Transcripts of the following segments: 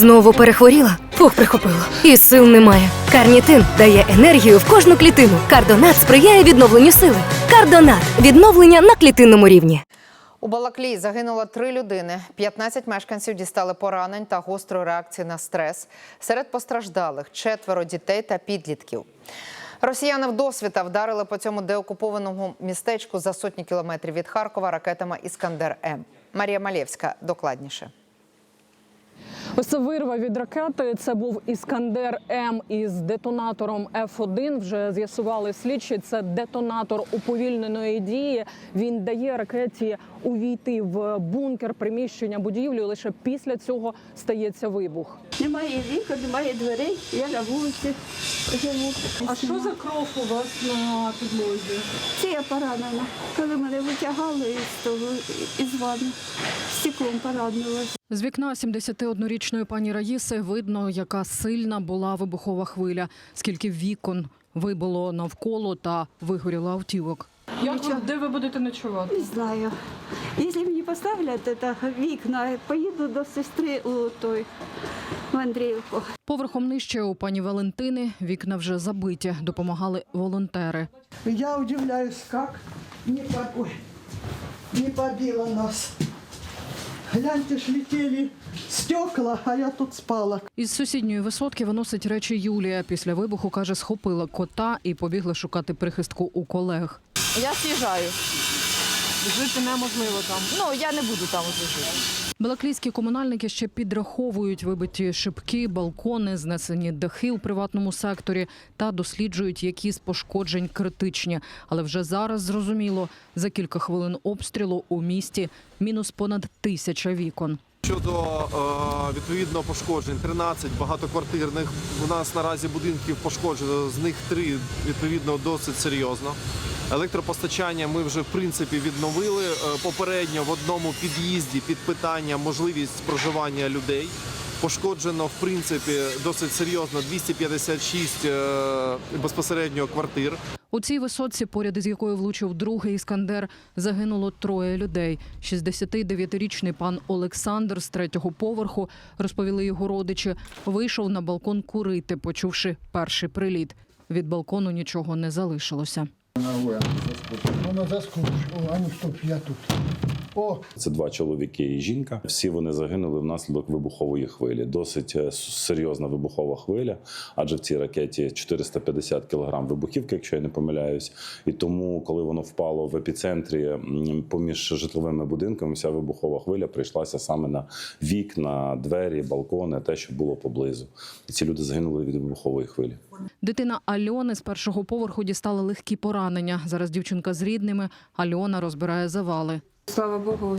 Знову перехворіла? Фух, прихопило. І сил немає. Карнітин дає енергію в кожну клітину. Кардонат сприяє відновленню сили. Кардонат відновлення на клітинному рівні. У Балаклії загинуло три людини. 15 мешканців дістали поранень та гострої реакції на стрес. Серед постраждалих четверо дітей та підлітків. Росіяни вдосвіта вдарили по цьому деокупованому містечку за сотні кілометрів від Харкова ракетами Іскандер М. Марія Малєвська докладніше. Ось це вирва від ракети. Це був Іскандер М із детонатором F1. Вже з'ясували слідчі. Це детонатор уповільненої дії. Він дає ракеті увійти в бункер приміщення будівлі. Лише після цього стається вибух. Немає вікон, немає дверей, я на вулиці живу. кров у вас на підлозі? Це я поранена. Коли мене витягали із того, із ванни, стеклом поранилась. З вікна 71-річної пані Раїси видно, яка сильна була вибухова хвиля, скільки вікон вибило навколо та вигоріло автівок. Як ви, де ви будете ночувати? Не знаю. Якщо мені поставлять це вікна, поїду до сестри у той в Андріївку. Поверхом нижче у пані Валентини вікна вже забиті, допомагали волонтери. Я удивляюсь, ой, не побило нас. Гляньте ж летіли стекла, а я тут спала. Із сусідньої висотки виносить речі Юлія. Після вибуху каже, схопила кота і побігла шукати прихистку у колег. Я з'їжджаю. Жити неможливо там. Ну я не буду там жити. Балаклійські комунальники ще підраховують вибиті шибки, балкони, знесені дахи у приватному секторі та досліджують, які з пошкоджень критичні. Але вже зараз зрозуміло, за кілька хвилин обстрілу у місті мінус понад тисяча вікон. Щодо е, відповідно пошкоджень, 13 багатоквартирних. У нас наразі будинків пошкоджено, з них три відповідно досить серйозно. Електропостачання ми вже в принципі відновили. Е, Попередньо в одному під'їзді під питання можливість проживання людей. Пошкоджено в принципі досить серйозно 256 е, безпосередньо квартир. У цій висотці, поряд із якою влучив другий іскандер, загинуло троє людей. 69-річний пан Олександр з третього поверху, розповіли його родичі, вийшов на балкон курити, почувши перший приліт. Від балкону нічого не залишилося. Вона заскочить. О, а ну стоп, я тут. О, Це два чоловіки і жінка. Всі вони загинули внаслідок вибухової хвилі. Досить е, серйозна вибухова хвиля, адже в цій ракеті 450 кг вибухівки, якщо я не помиляюсь. І тому, коли воно впало в епіцентрі поміж житловими будинками, вся вибухова хвиля прийшлася саме на вікна, двері, балкони, те, що було поблизу. І ці люди загинули від вибухової хвилі. Дитина Альони з першого поверху дістала легкі поранення. Зараз дівчинка з рідними. Альона розбирає завали. Слава богу,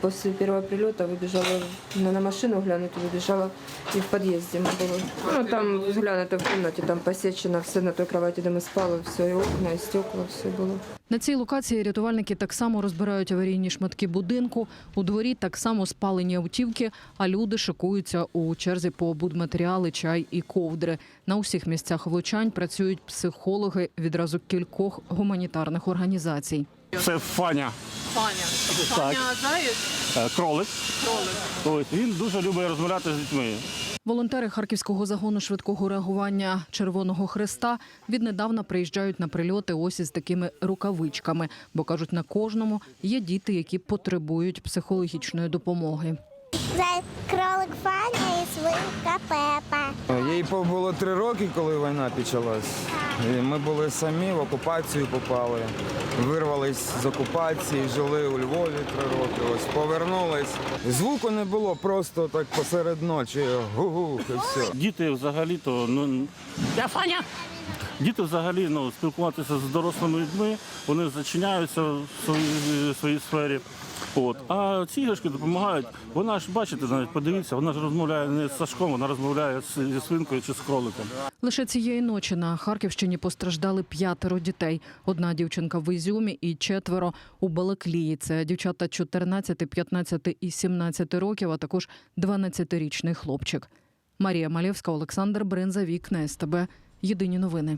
после первого прилета выбежала на, на машину глянуть, выбежала и в подъезде мы было. Ну, там глянути в комнате, там посечено все на той кровати, де ми спали, все, і окна, і стекла, все було. На цій локації рятувальники так само розбирають аварійні шматки будинку. У дворі так само спалені автівки, а люди шикуються у черзі по будматеріали, чай і ковдри. На усіх місцях влучань працюють психологи відразу кількох гуманітарних організацій. Це Фаня. Фаня. Фаня Заєць? Е, Кролик. Кролик. Ось, він дуже любить розмовляти з дітьми. Волонтери Харківського загону швидкого реагування Червоного Хреста віднедавна приїжджають на прильоти ось із такими рукавичками, бо кажуть, на кожному є діти, які потребують психологічної допомоги. Це кролик Фаня і свинка Пепа. Їй було три роки, коли війна почалась. І Ми були самі, в окупацію попали. Вирвались з окупації, жили у Львові три роки. Ось повернулись. Звуку не було, просто так посеред ночі. Гу-гу, і все. Діти взагалі-то, ну. Я Фаня! Діти взагалі ну, спілкуватися з дорослими людьми, вони зачиняються в своїй, в своїй сфері. От. А ці іграшки допомагають. Вона ж, бачите, навіть подивіться, вона ж розмовляє не з Сашком, вона розмовляє з- зі свинкою чи з кроликом. Лише цієї ночі на Харківщині постраждали п'ятеро дітей. Одна дівчинка в Ізюмі і четверо у Балаклії. Це дівчата 14, 15 і 17 років, а також 12-річний хлопчик. Марія Малєвська, Олександр Бринза, Вікна СТБ. Єдині новини.